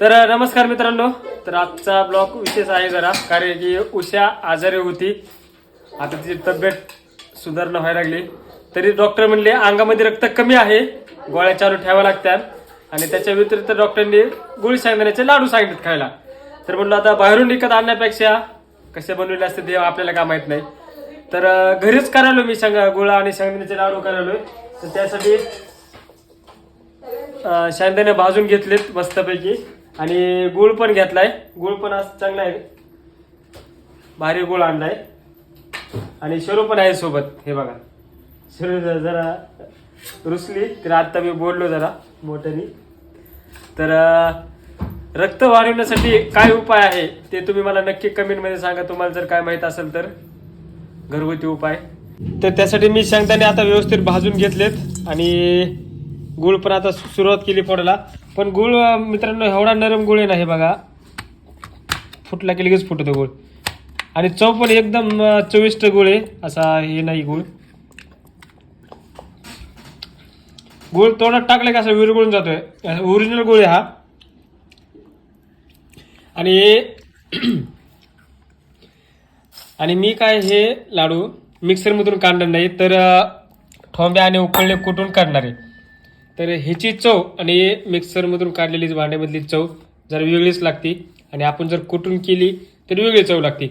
तर नमस्कार मित्रांनो. तर आजचा ब्लॉग विशेष आहे जरा कारण की उषा आजारी होती. आता तिची तब्येत सुधारणा व्हायला लागली. तरी डॉक्टर म्हणले अंगामध्ये रक्त कमी आहे गोळ्या चालू ठेवा लागतात. आणि त्याच्या व्यतिरिक्त डॉक्टरांनी गोळी सांगण्याचे लाडू सांगितले खायला. तर म्हणलं आता बाहेरून विकत आणण्यापेक्षा कसे बनवले असते ते आपल्याला काय माहीत नाही. तर घरीच करायलो मी शेंगा गुळा आणि शेंगदाण्याचे लाडू करायलो. तर त्यासाठी अं, शेंगदाणे भाजून घेतलेत मस्तपैकी. आणि गुळ पण घेतलाय. गुळ पण आज चांगला आहे. भारी गुळ आणलाय. आणि शरू पण आहे सोबत हे बघा. शरू जरा रुसली तर आता मी बोललो जरा मोठ्यानी. तर रक्त वाढवण्यासाठी काय उपाय आहे ते तुम्ही मला नक्की कमेंटमध्ये सांगा. तुम्हाला जर काय माहीत असेल तर. घरगुती उपाय. तर त्यासाठी मी शेंगदाणे आता व्यवस्थित भाजून घेतलेत. आणि गुळ पण आता सुरुवात केली फोडायला. पण गुळ मित्रांनो एवढा नरम गुळ आहे ना हे बघा. फुटला की लगेच फुटतो गुळ. आणि चव पण एकदम चविष्ट गुळ आहे. असा हे नाही गुळ. गुळ तोंडात टाकले का असं विरघळून जातोय. ओरिजिनल गुळ आहे हा. आणि आणि मी काय हे लाडू मिक्सरमधून काढणार नाही तर ठोंब्या आणि उकळले कुटून काढणार आहे? तर ह्याची चव आणि मिक्सरमधून काढलेली भांड्यामधली चव जरा वेगळीच लागते आणि आपण जर कुटून केली तर वेगळी चव लागते.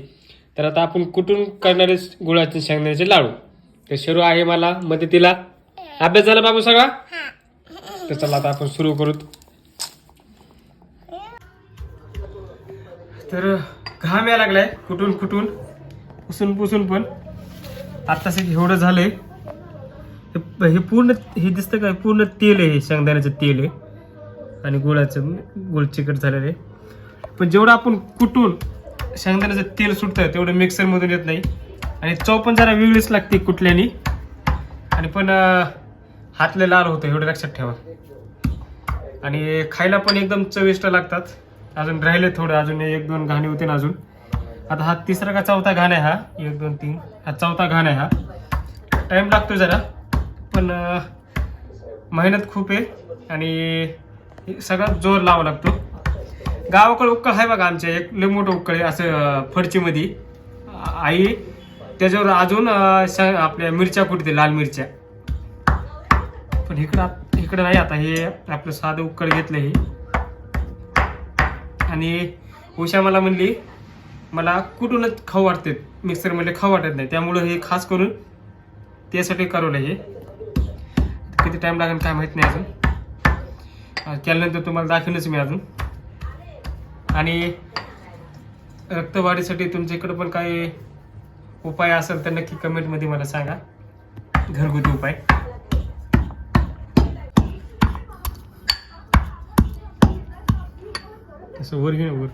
तर आता आपण कुटून करणारे गुळाचे शेंगदाण्याचे लाडू. तर शरू आहे मला मदतीला. अभ्यास झाला बाबू सगळा? तर चला आता आपण सुरू करू तर घाम यायला लागलाय कुठून कुठून पुसून पुसून पण. आत्ताच एवढं झालंय. हे हे पूर्ण हे दिसतं का? पूर्ण तेल आहे हे शेंगदाण्याचं तेल आहे. आणि गुळाचं गुळ चिकट झालेलं आहे. पण जेवढं आपण कुटून शेंगदाण्याचं तेल सुटतं तेवढं मिक्सरमधून येत नाही. आणि चव पण जरा वेगळीच लागते कुठल्यानी. आणि पण हातले लाल होतं एवढं लक्षात ठेवा. आणि खायला पण एकदम चविष्ट लागतात. अजून राहिले थोडं अजून एक दोन घाणे होते ना अजून. आता हा तिसरा का चौथा घाण आहे हा? एक दोन तीन. हा चौथा घाण आहे हा. टाईम लागतो जरा. पण मेहनत खूप आहे आणि सगळा सगळ्यात जोर लावा लागतो. गावाकडे उक्कळ आहे बघा आमच्या एक लय मोठं उक्कळ आहे असं फरचीमध्ये. फडचीमध्ये आई त्याच्यावर अजून आपल्या मिरच्या कुठते लाल मिरच्या. पण इकडं इकडं नाही आता हे आपलं साधं उकळ घेतलं हे. आणि उषा मला म्हणली मला कुठूनच खाऊ वाटते मिक्सरमध्ये खाऊ वाटत नाही. त्यामुळं हे खास करून त्यासाठी करवलं हे. किती टाइम लागेल काय माहीत नाही अजून. केल्यानंतर तुम्हाला दाखवेनच मी अजून. आणि रक्तवाढीसाठी तुमच्या इकडं पण काही उपाय असेल तर नक्की कमेंटमध्ये मला सांगा. घरगुती उपाय. तसं वर घे ना वर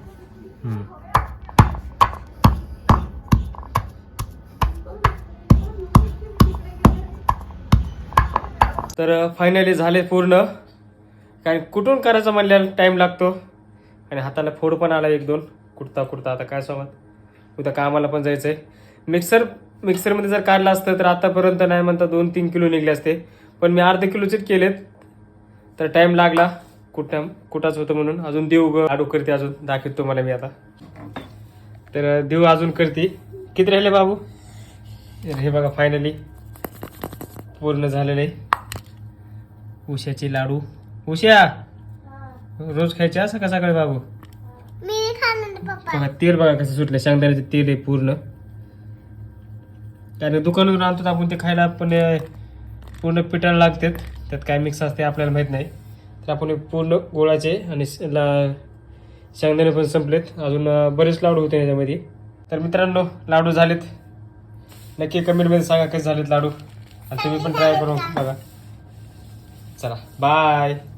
तर फायनली झाले पूर्ण. काय कुठून करायचं म्हणल्याला टाईम लागतो. आणि हाताला फोड पण आला एक दोन. कुठता कुठता आता काय सांगत उद्या कामाला पण जायचं आहे मिक्सर मिक्सरमध्ये जर काढलं असतं तर आतापर्यंत नाही म्हणता दोन तीन किलो निघले असते. पण मी अर्धे किलोचेच केलेत. तर टाइम लागला. कुठं कुठाच होतं म्हणून. अजून देऊ ग. आडू करते अजून. दाखवतो तुम्हाला मी आता. तर देऊ अजून करते. किती राहिले बाबू? हे बघा फायनली पूर्ण झालेलं. आहे उशाचे लाडू. उश्या रोज खायचे असं का सकाळी बाबू? मी खाणार पप्पा. बघा तेल बघा कसं सुटलं. शेंगदाण्याचं तेल आहे पूर्ण. कारण दुकानातून आणतो आपण ते खायला पण पूर्ण पिठाला लागतात. त्यात काय मिक्स असते आपल्याला माहीत नाही. तर आपण पूर्ण गोळाचे आणि ला- शेंगदाणे पण संपलेत. अजून बरेच लाडू होते याच्यामध्ये तर मित्रांनो लाडू झालेत. नक्की कमेंटमध्ये सांगा कसे झालेत लाडू. आणि तुम्ही पण ट्राय करून बघा. Sarah. Bye!